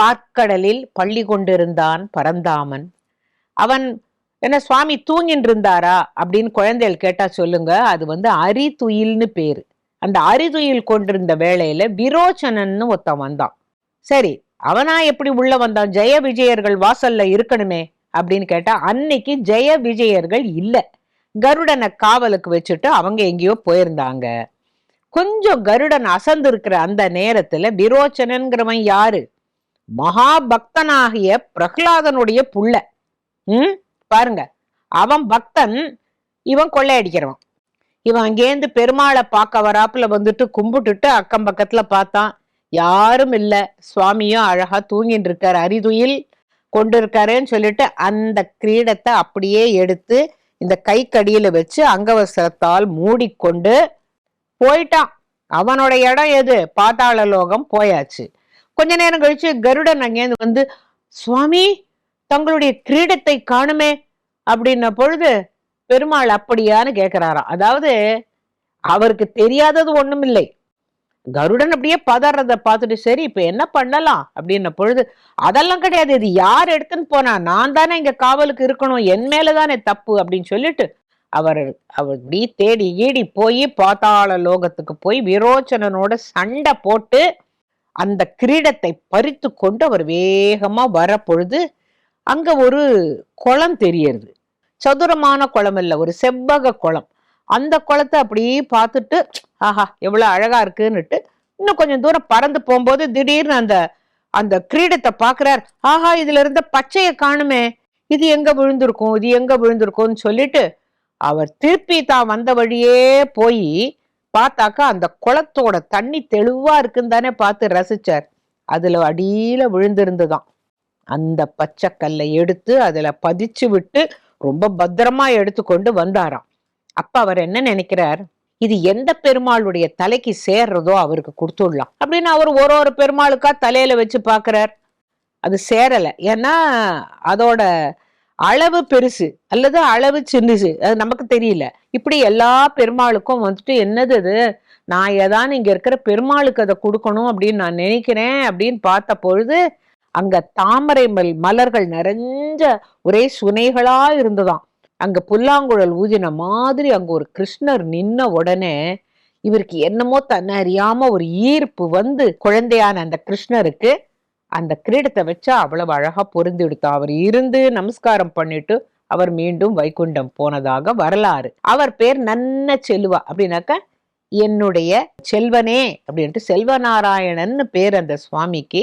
பார்க்கடலில் பள்ளி கொண்டிருந்தான் பரந்தாமன். அவன் என்ன சுவாமி தூங்கின்னு இருந்தாரா அப்படின்னு குழந்தைகள் கேட்டா சொல்லுங்க. அது வந்து அரிதுயில்னு பேரு. அந்த அரிதுயில் கொண்டிருந்த வேளையில விரோச்சனன்னு ஒருத்தன் வந்தான். சரி அவனா எப்படி உள்ள வந்தான்? ஜெய விஜயர்கள் வாசல்ல இருக்கணுமே? அப்படின்னு கேட்டா அன்னைக்கு ஜெய விஜயர்கள் இல்ல. கருடனை காவலுக்கு வச்சுட்டு அவங்க எங்கேயோ போயிருந்தாங்க. கொஞ்சம் கருடன் அசந்து இருக்கிற அந்த நேரத்துல விரோச்சனன்கிறவன் யாரு? மகாபக்தனாகிய பிரகலாதனுடைய புள்ள. ம்? பாருங்க. அவன் பக்தன் இவன் கொள்ளையடிக்கிறவன். இவன் அங்கேருந்து பெருமாளை பார்க்க வராப்புல வந்துட்டு கும்பிட்டுட்டு அக்கம் பக்கத்துல பார்த்தான். யாரும் இல்லை. சுவாமியும் அழகா தூங்கிட்டு இருக்காரு. அரிதுயில் கொண்டு இருக்காருன்னு சொல்லிட்டு அந்த கிரீடத்தை அப்படியே எடுத்து இந்த கைக்கடியில வச்சு அங்கவசரத்தால் மூடிக்கொண்டு போயிட்டான். அவனோட இடம் எது? பாதாள லோகம் போயாச்சு. கொஞ்ச நேரம் கழிச்சு கருடன் அங்கேருந்து வந்து சுவாமி தங்களுடைய கிரீடத்தை காணுமே அப்படின்ன பொழுது பெருமாள் அப்படியான்னு கேட்கிறாராம் அதாவது அவருக்கு தெரியாதது ஒண்ணும் இல்லை கருடன் அப்படியே பதறத பார்த்துட்டு சரி இப்ப என்ன பண்ணலாம்? அப்படின்ன பொழுது அதெல்லாம் கிடையாது. இது யார் எடுத்துன்னு போனா நான் தானே இங்க காவலுக்கு இருக்கணும். என் மேலதானே தப்பு அப்படின்னு சொல்லிட்டு அவர் அவர் இப்படி தேடி ஈடி போய் பாத்தாள லோகத்துக்கு போய் விரோச்சனனோட சண்டை போட்டு அந்த கிரீடத்தை பறித்து கொண்டு அவர் வேகமா வர பொழுது அங்க ஒரு குளம் தெரியறது. சதுரமான குளம் இல்லை ஒரு செவ்வக குளம். அந்த குளத்தை அப்படியே பார்த்துட்டு ஆஹா எவ்வளோ அழகா இருக்குன்னுட்டு இன்னும் கொஞ்சம் தூரம் பறந்து போகும்போது திடீர்னு அந்த அந்த கிரீடத்தை பார்க்குறார். ஆஹா இதுல இருந்த பச்சையை காணுமே. இது எங்க விழுந்திருக்கும்? இது எங்க விழுந்திருக்கும்னு சொல்லிட்டு அவர் திருப்பி தான் வந்த வழியே போய் பார்த்தாக்கா அந்த குளத்தோட தண்ணி தெளிவா இருக்குன்னு தானே பார்த்து ரசிச்சார். அதுல அடியில விழுந்திருந்துதான். அந்த பச்சை கல்லை எடுத்து அதுல பதிச்சு விட்டு ரொம்ப பத்திரமா எடுத்துக்கொண்டு வந்தாராம். அப்ப அவர் என்ன நினைக்கிறார்? இது எந்த பெருமாளுடைய தலைக்கு சேர்றதோ அவருக்கு கொடுத்துடலாம். அப்படின்னு அவர் ஒரு ஒரு பெருமாளுக்கா தலையில வச்சு பாக்குறார் அது சேரல. ஏன்னா அதோட அளவு பெருசு அல்லது அளவு சின்னது அது நமக்கு தெரியல. இப்படி எல்லா பெருமாளுக்கும் வந்துட்டு என்னது அது? நான் ஏதான் இங்க இருக்கிற பெருமாளுக்கு அதை கொடுக்கணும் அப்படின்னு நான் நினைக்கிறேன் அப்படின்னு பார்த்த பொழுது அங்க தாமரை மல் மலர்கள் நிறைஞ்ச ஒரே சுனைகளா இருந்ததாம். அங்க புல்லாங்குழல் ஊதின மாதிரி அங்க ஒரு கிருஷ்ணர் நின்ன உடனே இவருக்கு என்னமோ தன்னை அறியாம ஒரு ஈர்ப்பு வந்து குழந்தையான அந்த கிருஷ்ணருக்கு அந்த கிரீடத்தை வச்சா அவ்வளவு அழகா பொருந்து அவர் இருந்து நமஸ்காரம் பண்ணிட்டு அவர் மீண்டும் வைகுண்டம் போனதாக வரலாறு. அவர் பேர் நன்ன செல்வா. அப்படின்னாக்க என்னுடைய செல்வனே அப்படின்ட்டு செல்வநாராயணன் பேர் அந்த சுவாமிக்கு